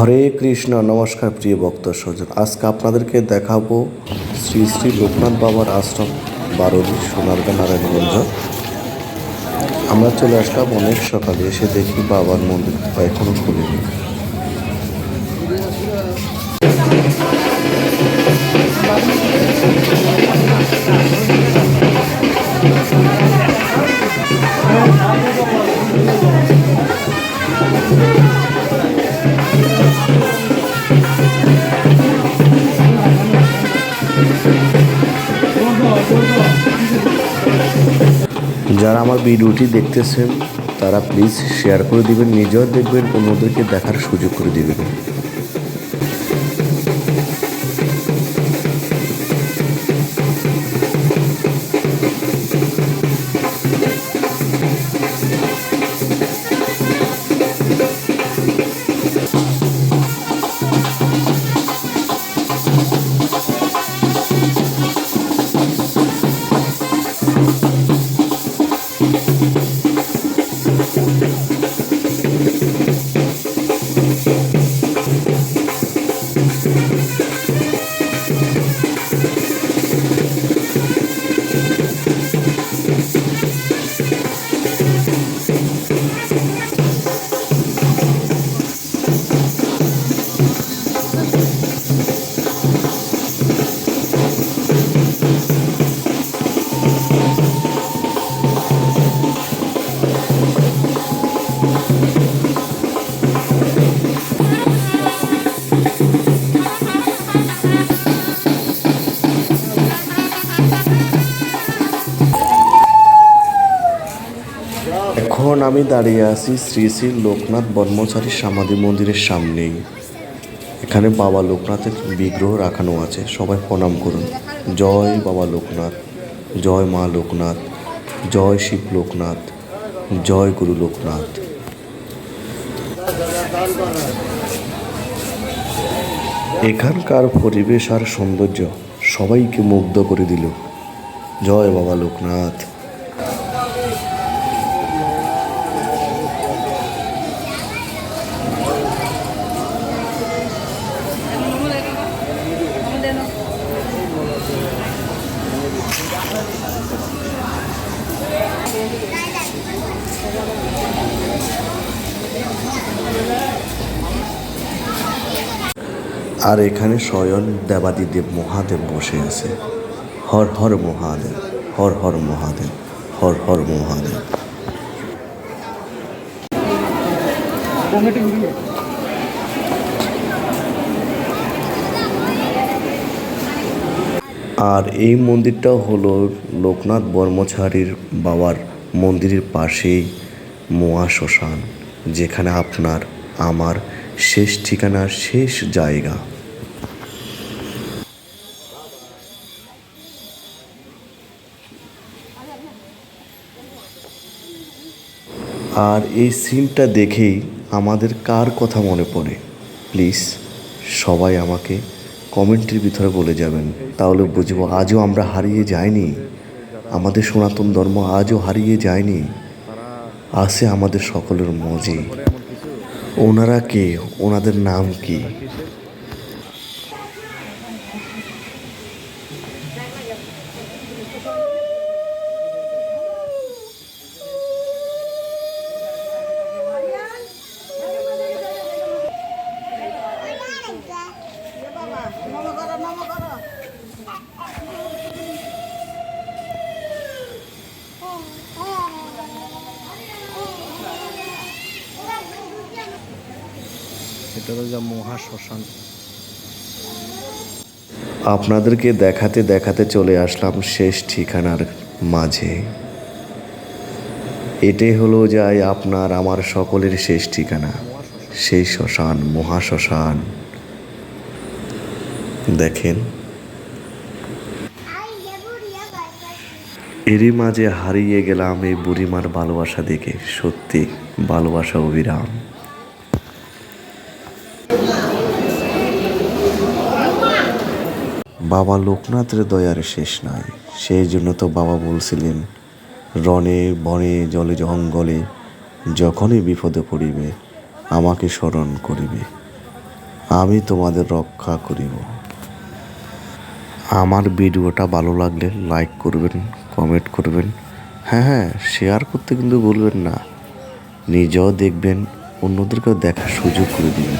হরে কৃষ্ণ, নমস্কার প্রিয় ভক্ত সজন আজকে আপনাদেরকে দেখাবো শ্রী শ্রী লোকনাথ বাবার আশ্রম বারোলি সোনারগা, নারায়ণগঞ্জ। আমরা চলে আসলাম অনেক সকালে, এসে দেখি বাবার মন্দির এখনও খুলেনি। যারা আমার ভিডিওটি দেখতেছেন, তারা প্লিজ শেয়ার করে দিবেন। নিজেও দেখবেন, অন্যদেরকে দেখার সুযোগ করে দিবেন। আমি দাঁড়িয়ে আছি শ্রী শ্রী লোকনাথ ব্রহ্মচারী সমাধি মন্দিরের সামনেই। এখানে বাবা লোকনাথের বিগ্রহ রাখানো আছে। সবাই প্রণাম করুন। জয় বাবা লোকনাথ, জয় মা লোকনাথ, জয় শিব লোকনাথ, জয় গুরু লোকনাথ। এখানকার পরিবেশ আর সৌন্দর্য সবাইকে মুগ্ধ করে দিল। জয় বাবা লোকনাথ। আর এখানে স্বয়ং দেবাদিদেব মহাদেব বসে আছে। হর হর মহাদেব, হর হর মহাদেব, হর হর মহাদেব। আর এই মন্দিরটা হলো লোকনাথ বর্মচারীর বাবার মন্দিরের পাশেই মোয়া শ্মশান, যেখানে আপনার আমার শেষ ঠিকানার শেষ জায়গা। আর এই সিনটা দেখেই আমাদের কার কথা মনে পড়ে? প্লিজ, সবাই আমাকে কমেন্টের ভিতরে বলে যাবেন। তাহলে বুঝব, আজও আমরা হারিয়ে যাইনি? আমাদের সনাতন ধর্ম আজও হারিয়ে যায়নি? আছে আমাদের সকলের মজি। ওনারা কে? ওনাদের নাম কি? যা মহা শ্মশান আপনাদেরকে দেখাতে দেখাতে চলে আসলাম শেষ ঠিকানার মাঝে। এটাই হলো যাই আপনার, আমার সকলের শেষ ঠিকানা। সেই শ্মশান মহা শ্মশান দেখেন। এরই মাঝে হারিয়ে গেলাম এই বুড়িমার ভালোবাসা দেখে। সত্যি ভালোবাসা অবিরাম। বাবা লোকনাথের দয়ার শেষ নাই। সেই জন্য তো বাবা বলছিলেন, রণে বনে, জলে জঙ্গলে যখনই বিপদে পড়িবে, আমাকে স্মরণ করিবে। আমি তোমাদের রক্ষা করিব। আমার ভিডিওটা ভালো লাগলে লাইক করবেন, কমেন্ট করবেন। হ্যাঁ হ্যাঁ শেয়ার করতে কিন্তু বলবেন না। নিজেও দেখবেন, অন্যদেরকেও দেখার সুযোগ করে দিবেন।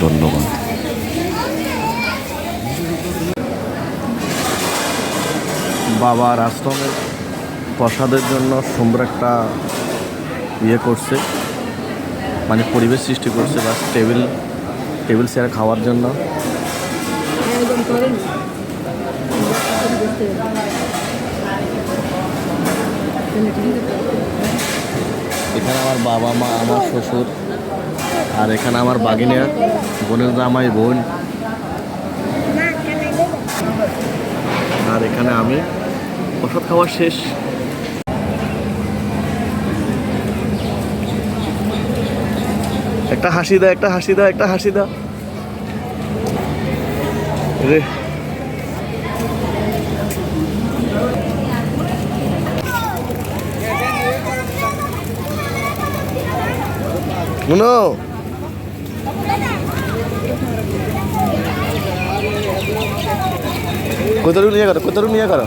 ধন্যবাদ। বাবার আশ্রমের প্রসাদের জন্য সুন্দর একটা ইয়ে করছে মানে পরিবেশ সৃষ্টি করছে বা টেবিল টেবিল চেয়ার খাওয়ার জন্য। এখানে আমার বাবা, মা, আমার শ্বশুর, আর এখানে আমার বাগিনা, বোনের জামাই, বোন। আর এখানে আমি ওষুধ খাওয়া শেষ। একটা হাসি দা, একটা হাসি দা, একটা হাসি দা। রে। শুনো কোথাও নিয়ে করো কোথাও নিয়ে করো।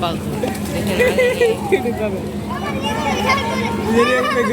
Bak. Nereye gitme